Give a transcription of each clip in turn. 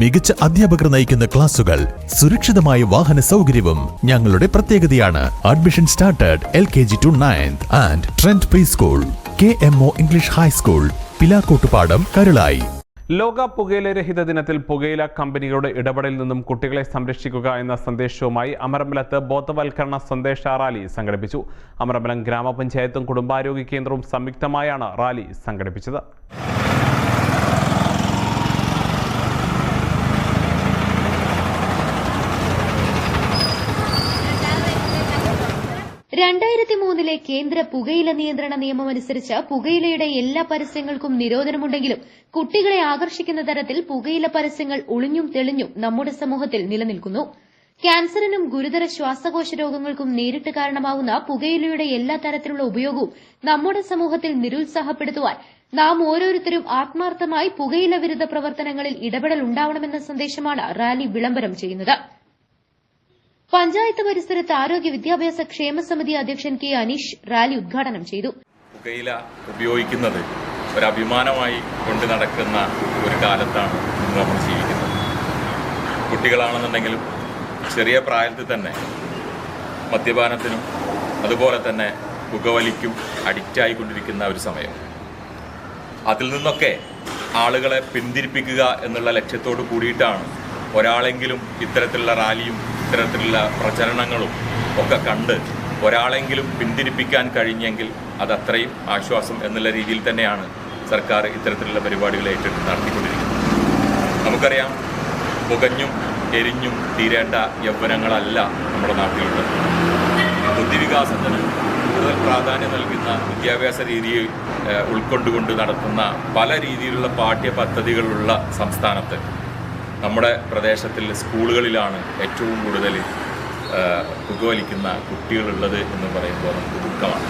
മികച്ച അധ്യാപകർ നയിക്കുന്ന ക്ലാസുകൾ സുരക്ഷിതമായ വാഹന സൗകര്യവും ഞങ്ങളുടെ പ്രത്യേകതയാണ്. Admission started L K G to ninth and trend pre school K M O English high school Pilakkottupadam Karulai ലോക പുകയില രഹിത ദിനത്തിൽ പുകയില കമ്പനികളുടെ ഇടപെടലിൽ നിന്നും കുട്ടികളെ സംരക്ഷിക്കുക എന്ന സന്ദേശവുമായി അമരമ്പലത്ത് ബോധവൽക്കരണ സന്ദേശ റാലി സംഘടിപ്പിച്ചു. അമരമ്പലം ഗ്രാമപഞ്ചായത്തും കുടുംബാരോഗ്യ കേന്ദ്രവും സംയുക്തമായാണ് റാലി സംഘടിപ്പിച്ചത്. രണ്ടായിരത്തി മൂന്നിലെ കേന്ദ്ര പുകയില നിയന്ത്രണ നിയമമനുസരിച്ച് പുകയിലയുടെ എല്ലാ പരസ്യങ്ങൾക്കും നിരോധനമുണ്ടെങ്കിലും കുട്ടികളെ ആകർഷിക്കുന്ന തരത്തിൽ പുകയില പരസ്യങ്ങൾ ഒളിഞ്ഞും തെളിഞ്ഞും നമ്മുടെ സമൂഹത്തിൽ നിലനിൽക്കുന്നു. ക്യാൻസറിനും ഗുരുതര ശ്വാസകോശ രോഗങ്ങൾക്കും നേരിട്ട് കാരണമാവുന്ന പുകയിലയുടെ എല്ലാ തരത്തിലുള്ള ഉപയോഗവും നമ്മുടെ സമൂഹത്തിൽ നിരുത്സാഹപ്പെടുത്തുവാൻ നാം ഓരോരുത്തരും ആത്മാർത്ഥമായി പുകയില വിരുദ്ധ പ്രവർത്തനങ്ങളിൽ ഇടപെടൽ ഉണ്ടാവണമെന്ന സന്ദേശമാണ് റാലി വിളംബരം ചെയ്യുന്നത്. പഞ്ചായത്ത് പരിസരത്ത് ആരോഗ്യ വിദ്യാഭ്യാസ ക്ഷേമ സമിതി അധ്യക്ഷൻ കെ അനീഷ് റാലി ഉദ്ഘാടനം ചെയ്തു. പുകയില ഉപയോഗിക്കുന്നത് ഒരു അഭിമാനമായി കൊണ്ട് നടക്കുന്ന ഒരു കാലത്താണ് നമ്മൾ ജീവിക്കുന്നത്. കുട്ടികളാണെന്നുണ്ടെങ്കിലും ചെറിയ പ്രായത്തിൽ തന്നെ മദ്യപാനത്തിനും അതുപോലെ തന്നെ പുകവലിക്കും അഡിക്റ്റായി കൊണ്ടിരിക്കുന്ന ഒരു സമയം. അതിൽ നിന്നൊക്കെ ആളുകളെ പിന്തിരിപ്പിക്കുക എന്നുള്ള ലക്ഷ്യത്തോട് കൂടിയിട്ടാണ് ഒരാളെങ്കിലും ഇത്തരത്തിലുള്ള റാലിയും ഇത്തരത്തിലുള്ള പ്രചരണങ്ങളും ഒക്കെ കണ്ട് ഒരാളെങ്കിലും പിന്തിരിപ്പിക്കാൻ കഴിഞ്ഞെങ്കിൽ അത് അത്രയും ആശ്വാസം എന്നുള്ള രീതിയിൽ തന്നെയാണ് സർക്കാർ ഇത്തരത്തിലുള്ള പരിപാടികൾ ഏറ്റെടുത്ത് നടത്തിക്കൊണ്ടിരിക്കുന്നത്. നമുക്കറിയാം പുകഞ്ഞും എരിഞ്ഞും തീരേണ്ട യൗവനങ്ങളല്ല നമ്മുടെ നാട്ടിലുള്ളത്. ബുദ്ധിവികാസത്തിന് കൂടുതൽ പ്രാധാന്യം നൽകുന്ന വിദ്യാഭ്യാസ രീതിയെ ഏഹ്, ഉൾക്കൊണ്ടുകൊണ്ട് നടത്തുന്ന പല രീതിയിലുള്ള പാഠ്യ പദ്ധതികളുള്ള സംസ്ഥാനത്ത് നമ്മുടെ പ്രദേശത്തിൽ സ്കൂളുകളിലാണ് ഏറ്റവും കൂടുതൽ പുകവലിക്കുന്ന കുട്ടികളുള്ളത് എന്ന് പറയുമ്പോൾ നമുക്ക് ദുഃഖമാണ്.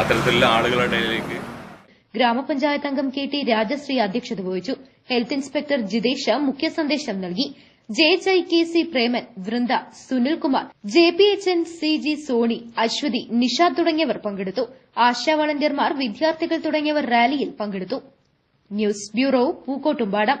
അത്തരത്തിലുള്ള ആളുകളുടെ ഇടയിലേക്ക് ഗ്രാമപഞ്ചായത്ത് അംഗം കെ ടി രാജശ്രീ അധ്യക്ഷത വഹിച്ചു. ഹെൽത്ത് ഇൻസ്പെക്ടർ ജിതേഷ് മുഖ്യ സന്ദേശം നൽകി. J H I K C Preman Vrinda Sunilkumar J P H N C G Soni Aswathy Nishad തുടങ്ങിയവർ പങ്കെടുത്തു. ആശാ വളണ്ടിയർമാർ വിദ്യാർത്ഥികൾ തുടങ്ങിയവർ റാലിയിൽ പങ്കെടുത്തു. News bureau Pookkottumpadam.